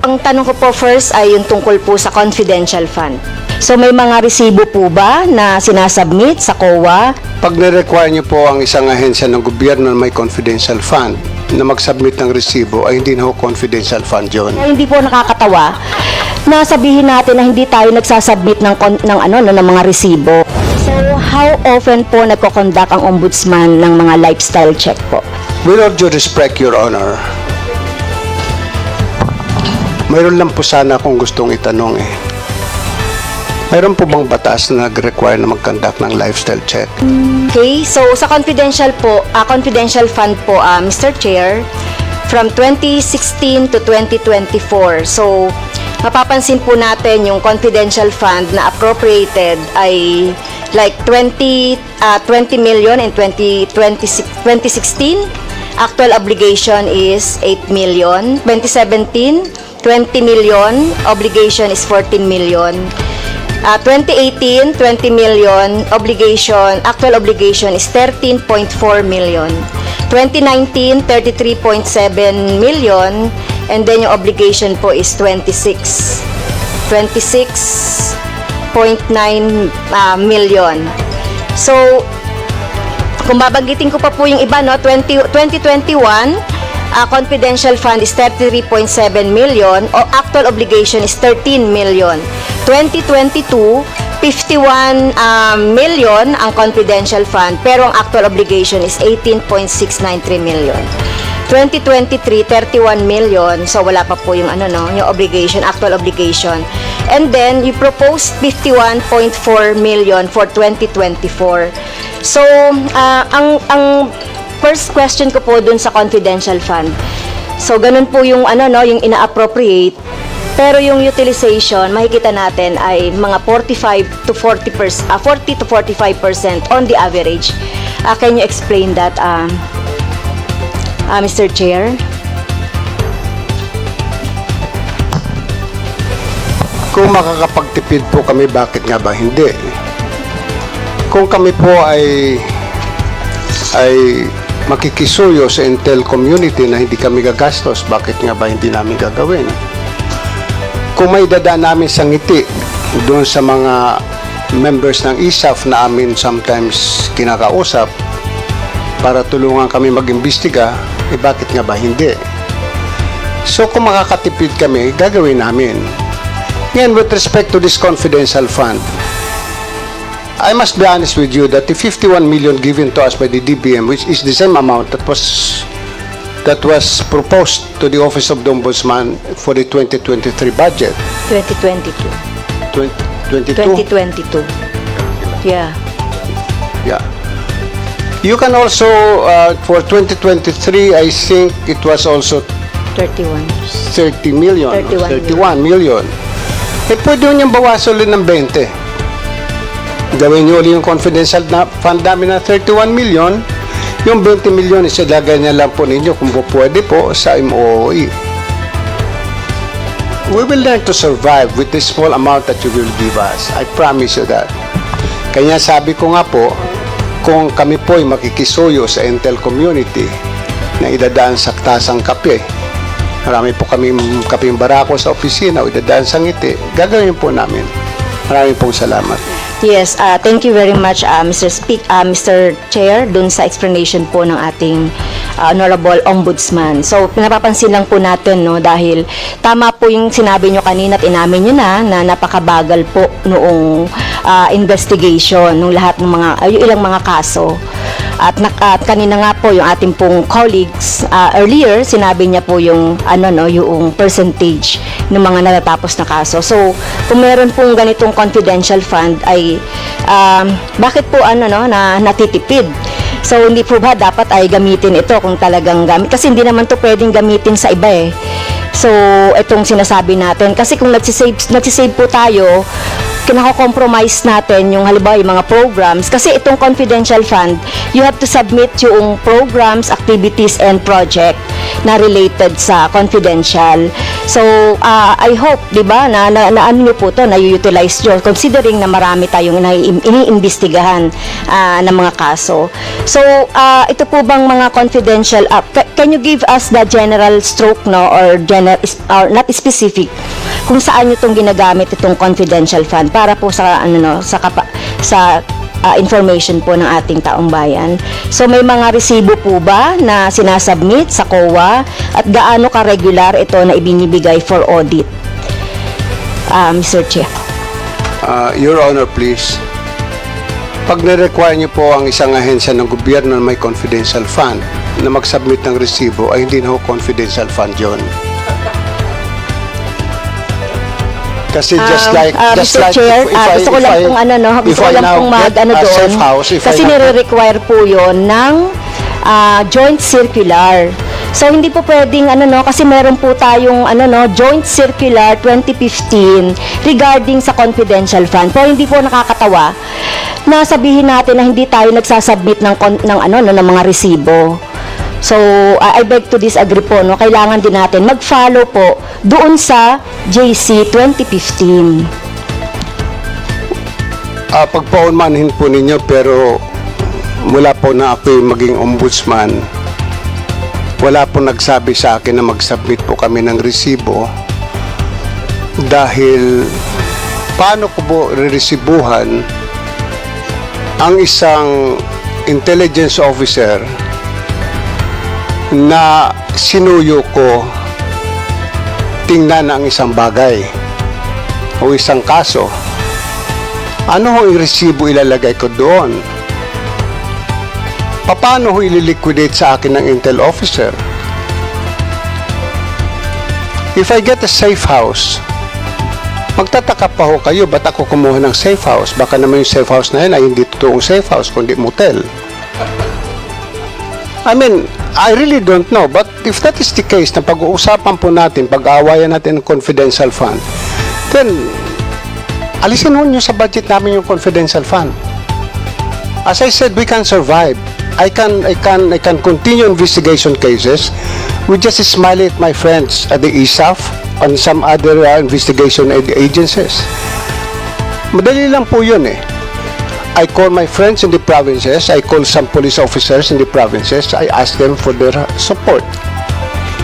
Ang tanong ko po first ay yung tungkol po sa confidential fund. So may mga resibo po ba na sinasubmit sa COA? Pag na-require niyo po ang isang ahensya ng gobyerno na may confidential fund na mag-submit ng resibo ay hindi na ho confidential fund yun. Na hindi po nakakatawa na sabihin natin na hindi tayo nagsasubmit ng, kon- ng, ano, no, ng mga resibo. So how often po nagko-conduct ang ombudsman ng mga lifestyle check po? With all due respect, Your Honor, mayroon lang po sana akong gustong itanong eh. Mayroon po bang batas na nag-require na mag-conduct ng lifestyle check? Okay, so sa confidential po, ah, confidential fund po, ah, Mr. Chair, from 2016 to 2024. So, mapapansin po natin yung confidential fund na appropriated ay like 20 ah, 20 million in 20, 20 2016. Actual obligation is 8 million. 2017, 20 million. Obligation is 14 million. Uh, 2018, 20 million. Obligation, actual obligation is 13.4 million. 2019, 33.7 million. And then yung obligation po is 26. 26.9 uh, million. So, kung babanggitin ko pa po yung iba, no, 20, 2021, uh, confidential fund is 33.7 million o actual obligation is 13 million. 2022, 51 um, million ang confidential fund pero ang actual obligation is 18.693 million. 2023, 31 million. So, wala pa po yung ano, no, yung obligation, actual obligation. And then, you proposed 51.4 million for 2024. So, ah, ang, ang first question ko po dun sa confidential fund. So, ganun po yung ano, no, yung ina-appropriate. Pero yung utilization, makikita natin ay mga 45 to 40 ah, 40 to 45% on the average. Ah, can you explain that, um, ah, Mr. Chair? Kung makakapagtipid po kami, bakit nga ba hindi? Kung kami po ay ay makikisuyo sa Intel community na hindi kami gagastos, bakit nga ba hindi namin gagawin? Kung may dadaan namin sa ngiti doon sa mga members ng ISAF na amin sometimes kinakausap para tulungan kami mag-imbestiga, eh bakit nga ba hindi? So kung makakatipid kami, gagawin namin. Ngayon, with respect to this confidential fund, I must be honest with you that the 51 million given to us by the DBM, which is the same amount that was that was proposed to the Office of the Ombudsman for the 2023 budget, 2022. 2022. 2022. Yeah. Yeah. You can also, uh, for 2023, I think it was also 31. 30 million. 31 31 million. Eh, pwede nyo niyang bawasan ulit ng 20. Gawin nyo ulit yung confidential na fund namin na 31 million. Yung 20 million, isilagay niya lang po ninyo kung po pwede po sa MOOE. We will learn to survive with this small amount that you will give us. I promise you that. Kaya sabi ko nga po, kung kami po ay makikisuyo sa Intel community na idadaan sa tasang kape, marami po kami kaping barako sa opisina o idadaan sa ngiti, gagawin po namin. Maraming pong salamat. Yes, uh, thank you very much uh, Mr. Speak, uh, Mr. Chair dun sa explanation po ng ating uh, Honorable Ombudsman. So, pinapapansin lang po natin no dahil tama po yung sinabi nyo kanina at inamin nyo na na napakabagal po noong uh, investigation ng lahat ng mga uh, yung ilang mga kaso. At, at kanina nga po yung ating pong colleagues uh, earlier sinabi niya po yung ano no yung percentage ng mga natatapos na kaso. So kung meron pong ganitong confidential fund ay um, bakit po ano no na natitipid? So hindi po ba dapat ay gamitin ito kung talagang gamit kasi hindi naman to pwedeng gamitin sa iba eh. So itong sinasabi natin kasi kung nagsisave nagsisave po tayo kinako-compromise natin yung halimbawa yung mga programs kasi itong confidential fund you have to submit yung programs, activities and project na related sa confidential. So, ah, I hope, di ba, na, na, na ano nyo po to, na-utilize nyo, considering na marami tayong iniimbestigahan ah, ng mga kaso. So, ah, ito po bang mga confidential, ca- can you give us the general stroke, no, or, general, or not specific, kung saan nyo itong ginagamit itong confidential fund para po sa, ano, no, sa, kapa, sa ah, information po ng ating taong bayan. So may mga resibo po ba na sinasubmit sa COA at gaano ka-regular ito na ibinibigay for audit? Ah, Mr. Chair. Uh, Your Honor, please. Pag na-require niyo po ang isang ahensya ng gobyerno na may confidential fund na mag-submit ng resibo, ay hindi na ho confidential fund yon. Kasi just Um, like, ah, just Mr. like, Chair, if, if ah, I, gusto ko if lang I- pong ano, no, if gusto ko I lang pong mag ano doon. house, if kasi I nire-require po yon ng ah, joint circular. So hindi po pwedeng ano no kasi meron po tayong ano no joint circular 2015 regarding sa confidential fund. Pero hindi po nakakatawa na sabihin natin na hindi tayo nagsasubmit ng ng ano no ng mga resibo. So, I beg to disagree po, no? Kailangan din natin mag-follow po doon sa JC 2015. Ah, pagpaunmanhin po ninyo pero mula po na ako'y maging ombudsman, wala po nagsabi sa akin na mag-submit po kami ng resibo dahil paano ko po reresibuhan ang isang intelligence officer na sinuyo ko tingnan ang isang bagay o isang kaso ano ho yung resibo ilalagay ko doon? Paano ho ililiquidate sa akin ng Intel officer? If I get a safe house, magtataka pa ho kayo, ba't ako kumuha ng safe house? Baka naman yung safe house na yun ay hindi totoong safe house, kundi motel. I mean, I really don't know. But if that is the case, na pag-uusapan po natin, pag-aawayan natin ng confidential fund, then alisin ho nyo sa budget namin yung confidential fund. As I said, we can survive. I can I can I can continue investigation cases. We just smile at my friends at the ISAF and some other uh, investigation ag- agencies. Madali lang po yun eh. I call my friends in the provinces, I call some police officers in the provinces, I ask them for their support.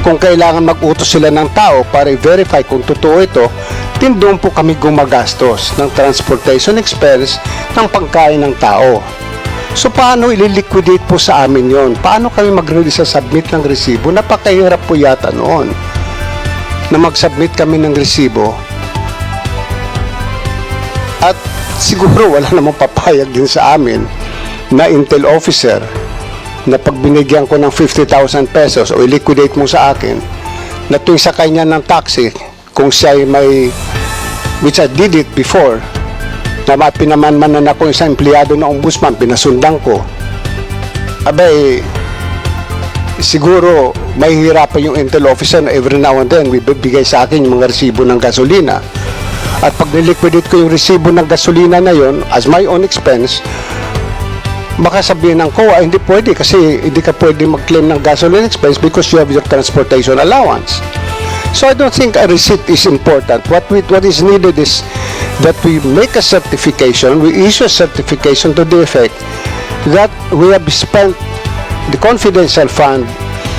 Kung kailangan mag-utos sila ng tao para i-verify kung totoo ito, din doon po kami gumagastos ng transportation expense ng pagkain ng tao. So paano ililiquidate po sa amin yon? Paano kami mag-release sa submit ng resibo? Napakahirap po yata noon na mag-submit kami ng resibo at siguro wala namang papayag din sa amin na Intel officer na pag binigyan ko ng 50,000 pesos o i-liquidate mo sa akin na tuwing sakay niya ng taxi kung siya ay may which I did it before na ma- pinamanmanan ako isang empleyado ng ombudsman pinasundan ko abay siguro may hirapan yung intel officer na every now and then bibigay sa akin yung mga resibo ng gasolina at pag niliquidate ko yung resibo ng gasolina na yon as my own expense baka sabihin ng COA, hindi pwede kasi hindi ka pwede mag-claim ng gasoline expense because you have your transportation allowance. So I don't think a receipt is important. What we, what is needed is that we make a certification, we issue a certification to the effect that we have spent the confidential fund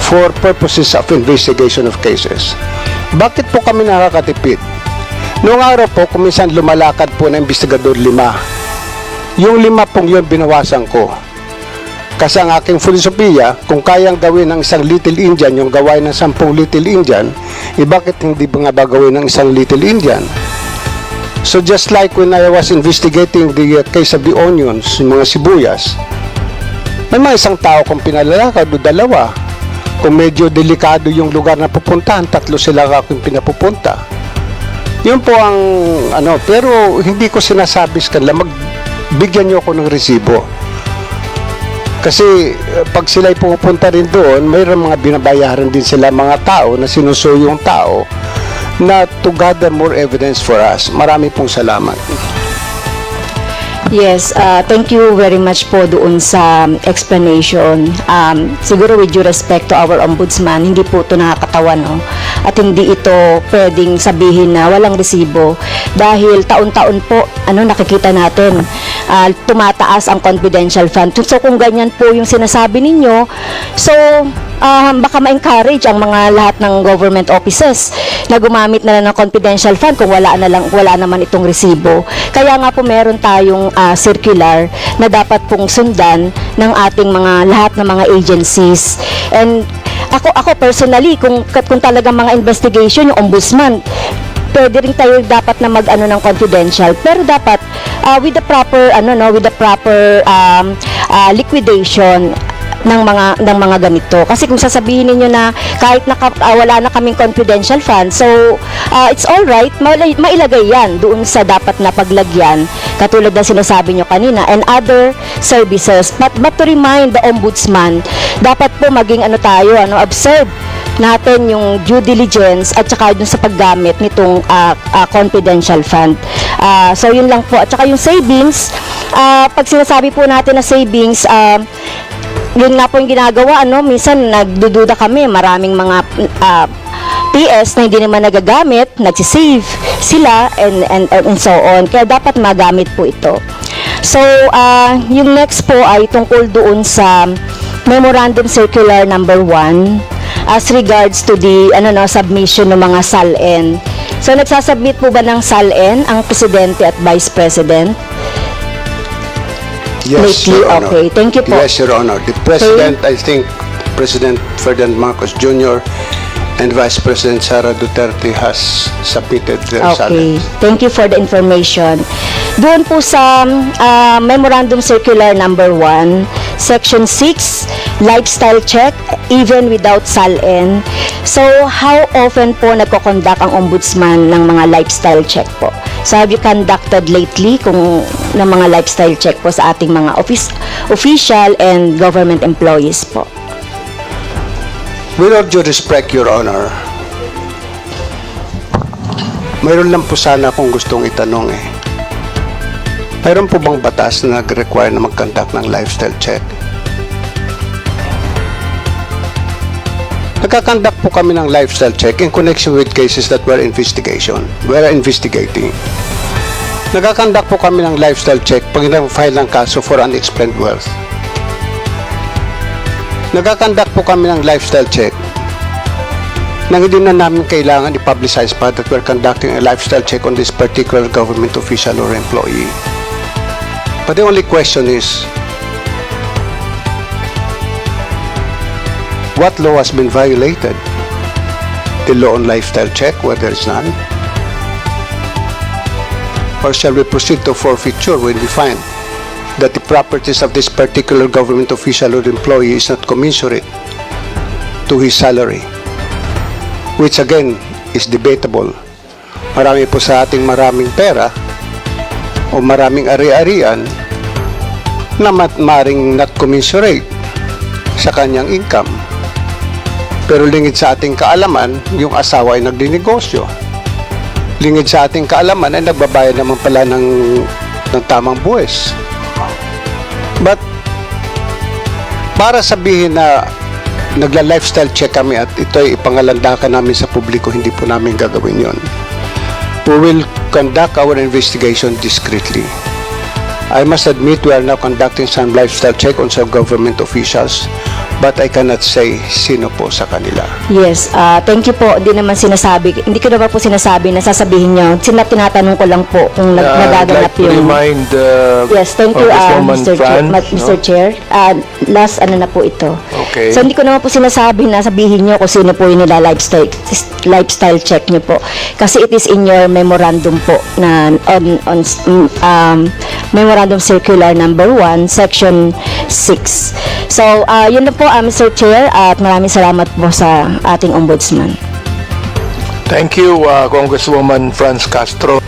for purposes of investigation of cases. Bakit po kami nakakatipid? Noong araw po, kuminsan lumalakad po na investigador lima. Yung lima pong yun binawasan ko. Kasi ang aking filosofiya, kung kayang gawin ng isang Little Indian yung gawain ng sampung Little Indian, eh bakit hindi ba nga ba gawin ng isang Little Indian? So just like when I was investigating the uh, case of the onions, yung mga sibuyas, may mga isang tao kung pinalalakad o dalawa. Kung medyo delikado yung lugar na pupuntahan, tatlo sila akong pinapupunta. Yun po ang ano, pero hindi ko sinasabi sa kanila, magbigyan niyo ako ng resibo. Kasi eh, pag sila'y pupunta rin doon, mayroon mga binabayaran din sila mga tao na sinusuyo yung tao na to gather more evidence for us. Marami pong salamat. Yes, uh, thank you very much po doon sa explanation. Um, siguro with due respect to our ombudsman, hindi po ito nakakatawa, no? At hindi ito pwedeng sabihin na walang resibo dahil taon-taon po, ano, nakikita natin, uh, tumataas ang confidential fund. So kung ganyan po yung sinasabi ninyo, so um, baka ma-encourage ang mga lahat ng government offices na gumamit na lang ng confidential fund kung wala na lang wala naman itong resibo. Kaya nga po meron tayong ah, circular na dapat pong sundan ng ating mga lahat ng mga agencies. And ako ako personally kung kung talagang mga investigation yung ombudsman pwede rin tayo dapat na mag-ano ng confidential pero dapat ah, with the proper ano no with the proper um, ah, liquidation ng mga ng mga ganito kasi kung sasabihin niyo na kahit naka, ah, wala na kaming confidential fund so ah, it's all right mailagay, yan doon sa dapat na paglagyan katulad ng sinasabi niyo kanina and other services but but to remind the ombudsman dapat po maging ano tayo ano observe natin yung due diligence at saka dun sa paggamit nitong ah, ah, confidential fund. Ah, so yun lang po. At saka yung savings, ah, pag sinasabi po natin na savings, ah, yun nga po yung ginagawa, ano, minsan nagdududa kami, maraming mga ah, PS na hindi naman nagagamit, nagsisave sila and, and, and so on. Kaya dapat magamit po ito. So, ah, yung next po ay tungkol doon sa Memorandum Circular number 1 as regards to the ano no submission ng mga SALN. So nagsasubmit po ba ng SALN ang presidente at vice president? Yes, Lately, Your Honor. okay. Thank you po. Yes, Your Honor. The President, I think, President Ferdinand Marcos Jr. and Vice President Sara Duterte has submitted their Okay. salaries. Thank you for the information. Doon po sa ah, Memorandum Circular number 1, Section 6, lifestyle check even without SALN. So, how often po nagko-conduct ang ombudsman ng mga lifestyle check po? So, have you conducted lately kung ng mga lifestyle check po sa ating mga office, official and government employees po? With all due respect, Your Honor, mayroon lang po sana akong gustong itanong eh. Mayroon po bang batas na nag-require na mag-conduct ng lifestyle check? Nagkakandak po kami ng lifestyle check in connection with cases that were investigation. We're investigating. Nagkakandak po kami ng lifestyle check pag nag-file ng kaso for unexplained wealth. Nagkakandak po kami ng lifestyle check nang hindi na namin kailangan i-publicize pa that we're conducting a lifestyle check on this particular government official or employee. But the only question is, what law has been violated? The law on lifestyle check, where there is none? Or shall we proceed to forfeiture when we find that the properties of this particular government official or employee is not commensurate to his salary, which again is debatable. Marami po sa ating maraming pera o maraming ari-arian na mat maring not commensurate sa kanyang income. Pero lingid sa ating kaalaman, yung asawa ay nagdinegosyo. Lingid sa ating kaalaman ay nagbabayad naman pala ng, ng tamang buwes. But, para sabihin na nagla-lifestyle check kami at ito ay ipangalandakan namin sa publiko, hindi po namin gagawin yon. We will conduct our investigation discreetly. I must admit we are now conducting some lifestyle check on some government officials, but I cannot say sino po sa kanila. Yes, ah, thank you po. Hindi naman sinasabi, hindi ko naman po sinasabi na sasabihin nyo. Sina tinatanong ko lang po kung nag- Uh, nagaganap like to yung... remind uh, Yes, thank you, uh, Mr. Chair. Franz, Mr. no? Chair. Ah, last ano na po ito. Okay. So, hindi ko naman po sinasabi na sabihin nyo kung sino po yung nila lifestyle, lifestyle check nyo po. Kasi it is in your memorandum po na on, on mm, um, memorandum circular number 1, section 6. So, ah, yun na po, ah, Mr. Chair, at maraming salamat po sa ating ombudsman. Thank you, uh, Congresswoman Franz Castro.